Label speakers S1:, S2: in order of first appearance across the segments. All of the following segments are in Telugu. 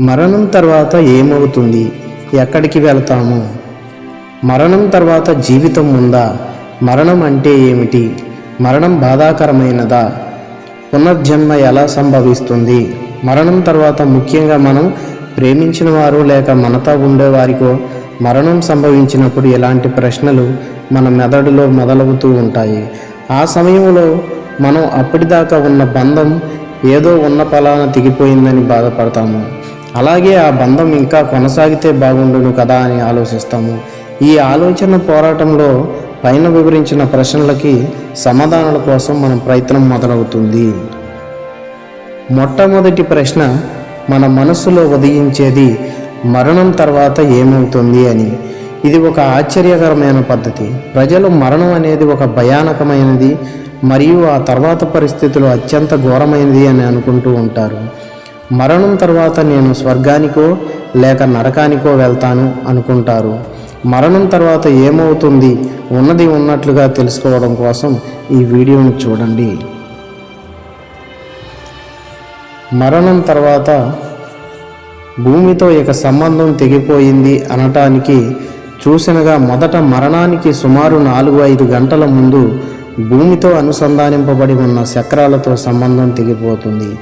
S1: మరణం తర్వాత ఏమవుతుంది? ఎక్కడికి వెళతాము? మరణం తర్వాత జీవితం ఉందా? మరణం అంటే ఏమిటి? మరణం బాధాకరమైనదా? పునర్జన్మ ఎలా సంభవిస్తుంది? మరణం తర్వాత ముఖ్యంగా మనం ప్రేమించిన వారు లేక మనతో ఉండేవారికో మరణం సంభవించినప్పుడు ఎలాంటి ప్రశ్నలు మన మెదడులో మొదలవుతూ ఉంటాయి? ఆ సమయంలో మనం అప్పటిదాకా ఉన్న బంధం ఏదో ఉన్న ఫలాన తెగిపోయిందని బాధపడతాము. అలాగే ఆ బంధం ఇంకా కొనసాగితే బాగుండును కదా అని ఆలోచిస్తాము. ఈ ఆలోచన పోరాటంలో పైన వివరించిన ప్రశ్నలకి సమాధానాల కోసం మన ప్రయత్నం మొదలవుతుంది. మొట్టమొదటి ప్రశ్న మన మనస్సులో ఉదయించేది మరణం తర్వాత ఏమవుతుంది అని. ఇది ఒక ఆశ్చర్యకరమైన పద్ధతి. ప్రజలు మరణం అనేది ఒక భయానకమైనది మరియు ఆ తర్వాత పరిస్థితులు అత్యంత ఘోరమైనది అని అనుకుంటూ ఉంటారు. మరణం తర్వాత నేను స్వర్గానికో లేక నరకానికో వెళ్తాను అనుకుంటారు. మరణం తర్వాత ఏమవుతుంది? ఉన్నది ఉన్నట్లుగా తెలుసుకోవడం కోసం ఈ వీడియోని చూడండి. మరణం తర్వాత భూమితో ఇక సంబంధం తెగిపోయింది అనటానికి చూసినగా మొదట మరణానికి సుమారు నాలుగు ఐదు గంటల ముందు భూమితో అనుసంధానింపబడి ఉన్న చక్రాలతో సంబంధం తెగిపోతుంది.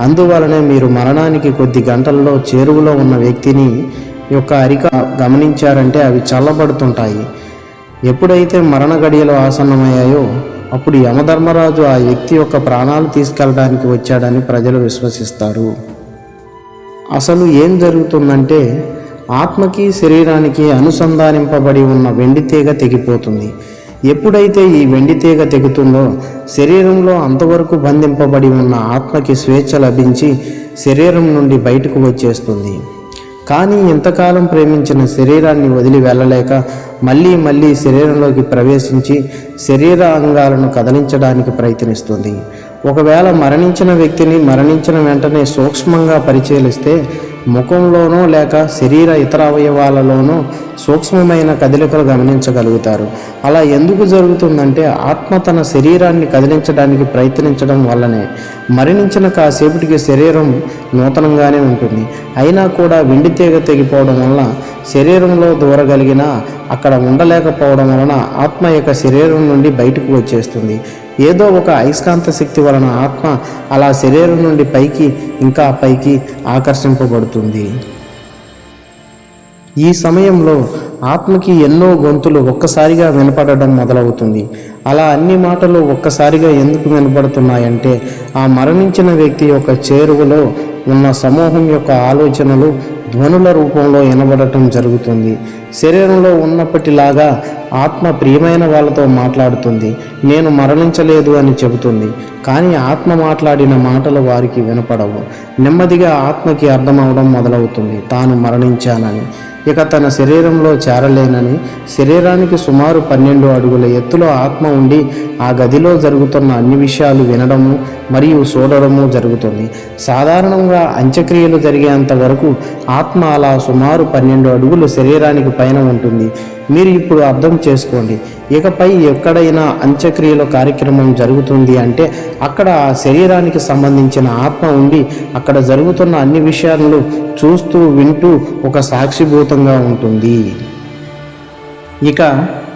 S1: అందువలనే మీరు మరణానికి కొద్ది గంటల్లో చేరువలో ఉన్న వ్యక్తిని యొక్క అరిక గమనించారంటే అవి చల్లబడుతుంటాయి. ఎప్పుడైతే మరణ గడియలు ఆసన్నమయ్యాయో అప్పుడు యమధర్మరాజు ఆ వ్యక్తి యొక్క ప్రాణాలు తీసుకెళ్ళడానికి వచ్చాడని ప్రజలు విశ్వసిస్తారు. అసలు ఏం జరుగుతుందంటే ఆత్మకి శరీరానికి అనుసంధానింపబడి ఉన్న వెండి తీగ తెగిపోతుంది. ఎప్పుడైతే ఈ వెండి తీగ తెగుతుందో శరీరంలో అంతవరకు బంధింపబడి ఉన్న ఆత్మకి స్వేచ్ఛ లభించి శరీరం నుండి బయటకు వచ్చేస్తుంది. కానీ ఇంతకాలం ప్రేమించిన శరీరాన్ని వదిలి వెళ్ళలేక మళ్ళీ మళ్ళీ శరీరంలోకి ప్రవేశించి శరీర అంగాలను కదలించడానికి ప్రయత్నిస్తుంది. ఒకవేళ మరణించిన వ్యక్తిని మరణించిన వెంటనే సూక్ష్మంగా పరిశీలిస్తే ముఖంలోనో లేక శరీర ఇతర అవయవాలలోనో సూక్ష్మమైన కదలికలు గమనించగలుగుతారు. అలా ఎందుకు జరుగుతుందంటే ఆత్మ తన శరీరాన్ని కదిలించడానికి ప్రయత్నించడం వల్లనే. మరణించిన కాసేపటికి శరీరం నూతనంగానే ఉంటుంది. అయినా కూడా వెండి తీగ తెగిపోవడం వలన శరీరంలో దూరగలిగిన అక్కడ ఉండలేకపోవడం వలన ఆత్మ యొక్క శరీరం నుండి బయటకు వచ్చేస్తుంది. ఏదో ఒక అయస్కాంత శక్తి వలన ఆత్మ అలా శరీరం నుండి పైకి ఇంకా పైకి ఆకర్షింపబడుతుంది. ఈ సమయంలో ఆత్మకి ఎన్నో గొంతులు ఒక్కసారిగా వినపడడం మొదలవుతుంది. అలా అన్ని మాటలు ఒక్కసారిగా ఎందుకు వినపడుతున్నాయంటే ఆ మరణించిన వ్యక్తి యొక్క చేరువలో ఉన్న సమూహం యొక్క ఆలోచనలు ధ్వనుల రూపంలో వినబడటం జరుగుతుంది. శరీరంలో ఉన్నప్పటిలాగా ఆత్మ ప్రియమైన వాళ్ళతో మాట్లాడుతుంది. నేను మరణించలేదు అని చెబుతుంది. కానీ ఆత్మ మాట్లాడిన మాటలు వారికి వినపడవు. నెమ్మదిగా ఆత్మకి అర్థమవడం మొదలవుతుంది. తాను మరణించానని. ఇక తన శరీరంలో చేరలేనని. శరీరానికి సుమారు పన్నెండు అడుగుల ఎత్తులో ఆత్మ ఉండి ఆ గదిలో జరుగుతున్న అన్ని విషయాలు వినడము మరియు చూడడము జరుగుతుంది. సాధారణంగా అంత్యక్రియలు జరిగేంత వరకు ఆత్మ అలా సుమారు పన్నెండు అడుగులు శరీరానికి పైన ఉంటుంది. మీరు ఇప్పుడు అర్థం చేసుకోండి. ఇకపై ఎక్కడైనా అంత్యక్రియల కార్యక్రమం జరుగుతుంది అంటే అక్కడ ఆ శరీరానికి సంబంధించిన ఆత్మ ఉండి అక్కడ జరుగుతున్న అన్ని విషయాలను చూస్తూ వింటూ ఒక సాక్షిభూతంగా ఉంటుంది. ఇక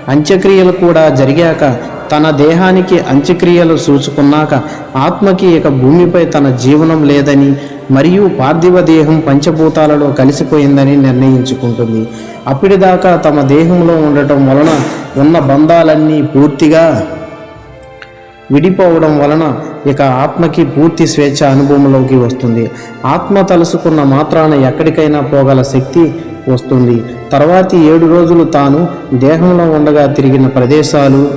S1: అంత్యక్రియలు కూడా జరిగాక తన దేహానికి అంత్యక్రియలు సూచుకున్నాక ఆత్మకి ఇక భూమిపై తన జీవనం లేదని మరియు పార్థివ దేహం పంచభూతాలలో కలిసిపోయిందని నిర్ణయించుకుంటుంది. అప్పటిదాకా తమ దేహంలో ఉండటం వలన ఉన్న బంధాలన్నీ పూర్తిగా విడిపోవడం వలన ఇక ఆత్మకి పూర్తి స్వేచ్ఛ అనుభవంలోకి వస్తుంది. ఆత్మ తలుసుకున్న మాత్రాన ఎక్కడికైనా పోగల శక్తి వస్తుంది. తర్వాతి ఏడు రోజులు తాను దేహంలో ఉండగా తిరిగిన ప్రదేశాలు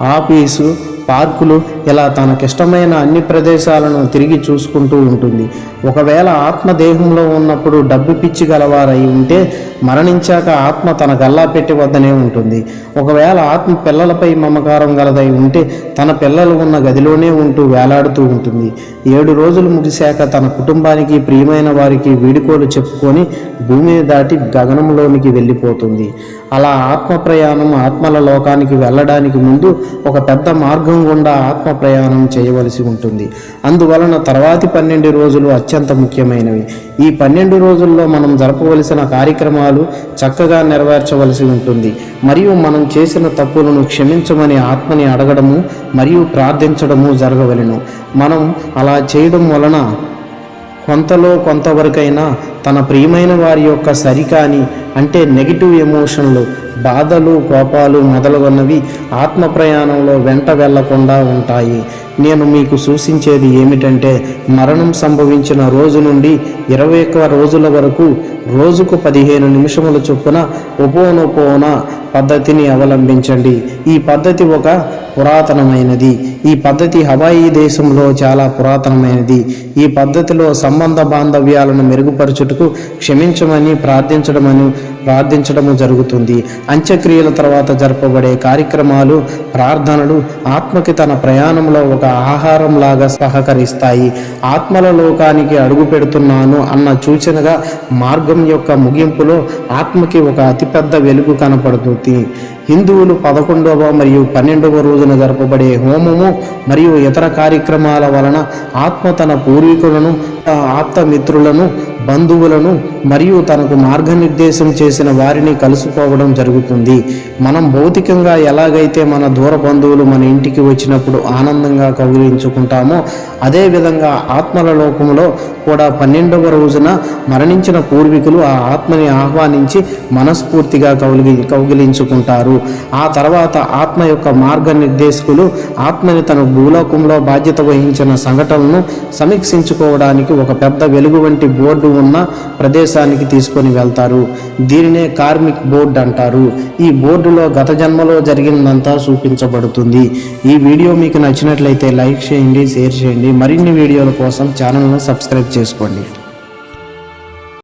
S1: ఆఫీసు పార్కులు ఇలా తనకిష్టమైన అన్ని ప్రదేశాలను తిరిగి చూసుకుంటూ ఉంటుంది. ఒకవేళ ఆత్మ దేహంలో ఉన్నప్పుడు డబ్బు పిచ్చి గలవారై ఉంటే మరణించాక ఆత్మ తన గల్లా పెట్టి వద్దనే ఉంటుంది. ఒకవేళ ఆత్మ పిల్లలపై మమకారం గలదై ఉంటే తన పిల్లలు ఉన్న గదిలోనే ఉంటూ వేలాడుతూ ఉంటుంది. ఏడు రోజులు ముగిశాక తన కుటుంబానికి ప్రియమైన వారికి వీడుకోలు చెప్పుకొని భూమిని దాటి గగనంలోనికి వెళ్ళిపోతుంది. అలా ఆత్మ ప్రయాణం ఆత్మల లోకానికి వెళ్ళడానికి ముందు ఒక పెద్ద మార్గం గుండా ఆత్మ ప్రయాణం చేయవలసి ఉంటుంది. అందువలన తర్వాతి పన్నెండు రోజులు అత్యంత ముఖ్యమైనవి. ఈ పన్నెండు రోజుల్లో మనం జరపవలసిన కార్యక్రమాలు చక్కగా నెరవేర్చవలసి ఉంటుంది. మరియు మనం చేసిన తప్పులను క్షమించమని ఆత్మని అడగడము మరియు ప్రార్థించడము జరగవలెను. మనం అలా చేయడం వలన కొంతలో కొంతవరకైనా తన ప్రియమైన వారి యొక్క సరికాని అంటే నెగిటివ్ ఎమోషన్లు బాధలు కోపాలు మొదలగున్నవి ఆత్మ ప్రయాణంలో వెంట వెళ్ళకుండా ఉంటాయి. నేను మీకు సూచించేది ఏమిటంటే మరణం సంభవించిన రోజు నుండి ఇరవై ఒక్క రోజుల వరకు రోజుకు పదిహేను నిమిషముల చొప్పున ఉపోనోపోన పద్ధతిని అవలంబించండి. ఈ పద్ధతి ఒక పురాతనమైనది. ఈ పద్ధతి హవాయి దేశంలో చాలా పురాతనమైనది. ఈ పద్ధతిలో సంబంధ బాంధవ్యాలను మెరుగుపరచుటకు క్షమించమని ప్రార్థించడమని ప్రార్థించడము జరుగుతుంది. అంత్యక్రియల తర్వాత జరపబడే కార్యక్రమాలు ప్రార్థనలు ఆత్మకి తన ప్రయాణంలో ఒక ఆహారంలాగా సహకరిస్తాయి. ఆత్మల లోకానికి అడుగు పెడుతున్నాను అన్న సూచనగా మార్గం యొక్క ముగింపులో ఆత్మకి ఒక అతిపెద్ద వెలుగు కనపడుతుంది. హిందువులు పదకొండవ మరియు పన్నెండవ రోజున జరపబడే హోమము మరియు ఇతర కార్యక్రమాల వలన ఆత్మ తన పూర్వీకులను ఆప్తమిత్రులను ఆప్త మిత్రులను బంధువులను మరియు తనకు మార్గనిర్దేశం చేసిన వారిని కలుసుకోవడం జరుగుతుంది. మనం భౌతికంగా ఎలాగైతే మన దూర బంధువులు మన ఇంటికి వచ్చినప్పుడు ఆనందంగా కౌగిలించుకుంటామో అదేవిధంగా ఆత్మల లోకంలో కూడా పన్నెండవ రోజున మరణించిన పూర్వీకులు ఆ ఆత్మని ఆహ్వానించి మనస్ఫూర్తిగా కౌగిలి కౌగిలించుకుంటారు. ఆ తర్వాత ఆత్మ యొక్క మార్గనిర్దేశకులు ఆత్మని తన భూలోకంలో బాధ్యత వహించిన సంఘటనను సమీక్షించుకోవడానికి ఒక పెద్ద వెలుగు వంటి బోర్డు ఉన్న ప్రదేశానికి తీసుకొని వెళ్తారు. దీనినే కార్మిక్ బోర్డు అంటారు. ఈ బోర్డులో గత జన్మలో జరిగినదంతా చూపించబడుతుంది. ఈ వీడియో మీకు నచ్చినట్లయితే లైక్ చేయండి షేర్ చేయండి. మరిన్ని వీడియోల కోసం ఛానల్ను సబ్స్క్రైబ్ చేసుకోండి.